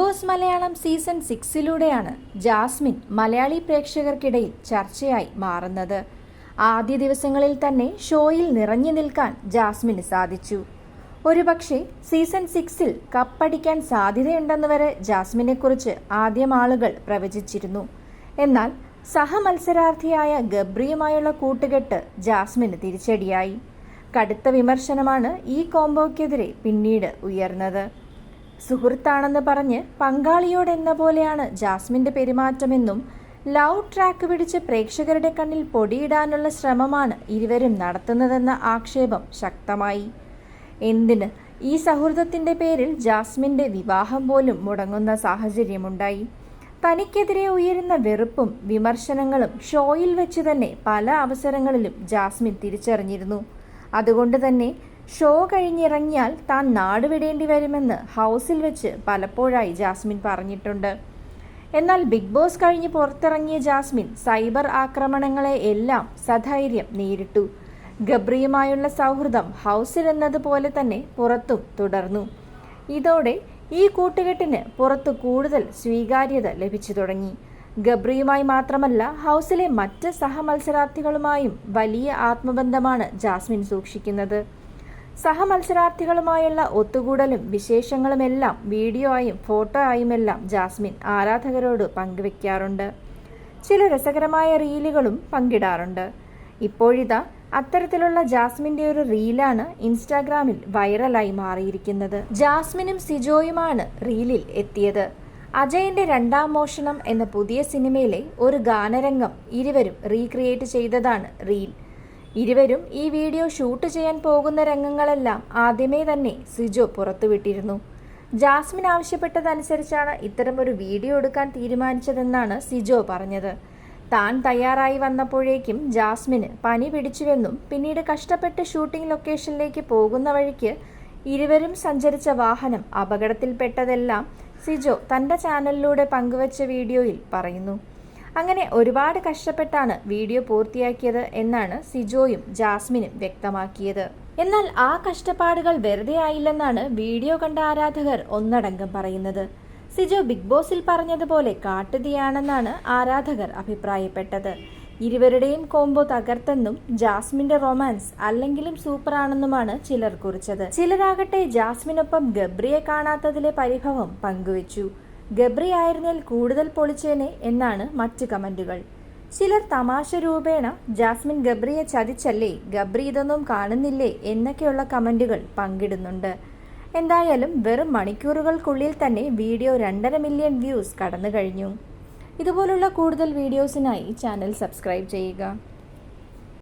Boss Malayalam season സിക്സിലൂടെയാണ് Jasmine Malayali പ്രേക്ഷകർക്കിടയിൽ ചർച്ചയായി മാറുന്നത്. ആദ്യ ദിവസങ്ങളിൽ തന്നെ ഷോയിൽ നിറഞ്ഞു നിൽക്കാൻ ജാസ്മിന് സാധിച്ചു. ഒരുപക്ഷെ സീസൺ സിക്സിൽ കപ്പടിക്കാൻ സാധ്യതയുണ്ടെന്ന് വരെ ജാസ്മിനെക്കുറിച്ച് ആദ്യം ആളുകൾ പ്രവചിച്ചിരുന്നു. എന്നാൽ സഹമത്സരാർത്ഥിയായ ഗബ്രിയുമായുള്ള കൂട്ടുകെട്ട് ജാസ്മിന് തിരിച്ചടിയായി. കടുത്ത വിമർശനമാണ് ഈ കോംബോയ്ക്കെതിരെ പിന്നീട് ഉയർന്നത്. സുഹൃത്താണെന്ന് പറഞ്ഞ് പങ്കാളിയോടെന്ന പോലെയാണ് ജാസ്മിന്റെ പെരുമാറ്റമെന്നും ലവ് ട്രാക്ക് പിടിച്ച് പ്രേക്ഷകരുടെ കണ്ണിൽ പൊടിയിടാനുള്ള ശ്രമമാണ് ഇരുവരും നടത്തുന്നതെന്ന ആക്ഷേപം ശക്തമായി. എന്തിന്? ഈ സൗഹൃദത്തിന്റെ പേരിൽ ജാസ്മിന്റെ വിവാഹം പോലും മുടങ്ങുന്ന സാഹചര്യമുണ്ടായി. തനിക്കെതിരെ ഉയരുന്ന വെറുപ്പും വിമർശനങ്ങളും ഷോയിൽ വെച്ച് തന്നെ പല അവസരങ്ങളിലും ജാസ്മിൻ തിരിച്ചറിഞ്ഞിരുന്നു. അതുകൊണ്ട് തന്നെ ഷോ കഴിഞ്ഞിറങ്ങിയാൽ താൻ നാടുവിടേണ്ടി വരുമെന്ന് ഹൗസിൽ വെച്ച് പലപ്പോഴായി ജാസ്മിൻ പറഞ്ഞിട്ടുണ്ട്. എന്നാൽ ബിഗ് ബോസ് കഴിഞ്ഞ് പുറത്തിറങ്ങിയ ജാസ്മിൻ സൈബർ ആക്രമണങ്ങളെ എല്ലാം സധൈര്യം നേരിട്ടു. ഗബ്രിയുമായുള്ള സൗഹൃദം ഹൗസിൽ എന്നതുപോലെ തന്നെ പുറത്തും തുടർന്നു. ഇതോടെ ഈ കൂട്ടുകെട്ടിന് പുറത്ത് കൂടുതൽ സ്വീകാര്യത ലഭിച്ചു തുടങ്ങി. ഗബ്രിയുമായി മാത്രമല്ല ഹൗസിലെ മറ്റ് സഹമത്സരാർത്ഥികളുമായും വലിയ ആത്മബന്ധമാണ് ജാസ്മിൻ സൂക്ഷിക്കുന്നത്. സഹമത്സരാർത്ഥികളുമായുള്ള ഒത്തുകൂടലും വിശേഷങ്ങളുമെല്ലാം വീഡിയോ ആയും ഫോട്ടോ ആയുമെല്ലാം ജാസ്മിൻ ആരാധകരോട് പങ്കുവെക്കാറുണ്ട്. ചില രസകരമായ റീലുകളും പങ്കിടാറുണ്ട്. ഇപ്പോഴിതാ അത്തരത്തിലുള്ള ജാസ്മിന്റെ ഒരു റീലാണ് ഇൻസ്റ്റാഗ്രാമിൽ വൈറലായി മാറിയിരിക്കുന്നത്. ജാസ്മിനും സിജോയുമാണ് റീലിൽ എത്തിയത്. അജയന്റെ രണ്ടാം മോഷണം എന്ന പുതിയ സിനിമയിലെ ഒരു ഗാനരംഗം ഇരുവരും റീക്രിയേറ്റ് ചെയ്തതാണ് റീൽ. ഇരുവരും ഈ വീഡിയോ ഷൂട്ട് ചെയ്യാൻ പോകുന്ന രംഗങ്ങളെല്ലാം ആദ്യമേ തന്നെ സിജോ പുറത്തുവിട്ടിരുന്നു. ജാസ്മിൻ ആവശ്യപ്പെട്ടതനുസരിച്ചാണ് ഇത്തരമൊരു വീഡിയോ എടുക്കാൻ തീരുമാനിച്ചതെന്നാണ് സിജോ പറഞ്ഞത്. താൻ തയ്യാറായി വന്നപ്പോഴേക്കും ജാസ്മിന് പനി പിടിച്ചുവെന്നും പിന്നീട് കഷ്ടപ്പെട്ട് ഷൂട്ടിംഗ് ലൊക്കേഷനിലേക്ക് പോകുന്ന വഴിക്ക് ഇരുവരും സഞ്ചരിച്ച വാഹനം അപകടത്തിൽപ്പെട്ടതെല്ലാം സിജോ തന്റെ ചാനലിലൂടെ പങ്കുവച്ച വീഡിയോയിൽ പറയുന്നു. അങ്ങനെ ഒരുപാട് കഷ്ടപ്പെട്ടാണ് വീഡിയോ പൂർത്തിയാക്കിയത് എന്നാണ് സിജോയും ജാസ്മിനും വ്യക്തമാക്കിയത്. എന്നാൽ ആ കഷ്ടപ്പാടുകൾ വെറുതെ ആയില്ലെന്നാണ് വീഡിയോ കണ്ട ആരാധകർ ഒന്നടങ്കം പറയുന്നത്. സിജോ ബിഗ് ബോസിൽ പറഞ്ഞതുപോലെ കാട്ടുതീയാണെന്നാണ് ആരാധകർ അഭിപ്രായപ്പെട്ടത്. ഇരുവരുടെയും കോംബോ തകർത്തെന്നും ജാസ്മിന്റെ റൊമാൻസ് അല്ലെങ്കിലും സൂപ്പറാണെന്നുമാണ് ചിലർ കുറിച്ചത്. ചിലരാകട്ടെ ജാസ്മിനൊപ്പം ഗബ്രിയെ കാണാത്തതിലെ പരിഭവം പങ്കുവച്ചു. ഗബ്രി ആയിരുന്നേൽ കൂടുതൽ പൊളിച്ചേനെ എന്നാണ് മറ്റ് കമന്റുകൾ. ചിലർ തമാശ രൂപേണ ജാസ്മിൻ ഗബ്രിയെ ചതിച്ചല്ലേ ഗബ്രി ഇതൊന്നും കാണുന്നില്ലേ എന്നൊക്കെയുള്ള കമന്റുകൾ പങ്കിടുന്നുണ്ട്. എന്തായാലും വെറും മണിക്കൂറുകൾക്കുള്ളിൽ തന്നെ വീഡിയോ രണ്ടര മില്യൺ വ്യൂസ് കടന്നു കഴിഞ്ഞു ഇതുപോലുള്ള കൂടുതൽ വീഡിയോസിനായി ചാനൽ സബ്സ്ക്രൈബ് ചെയ്യുക.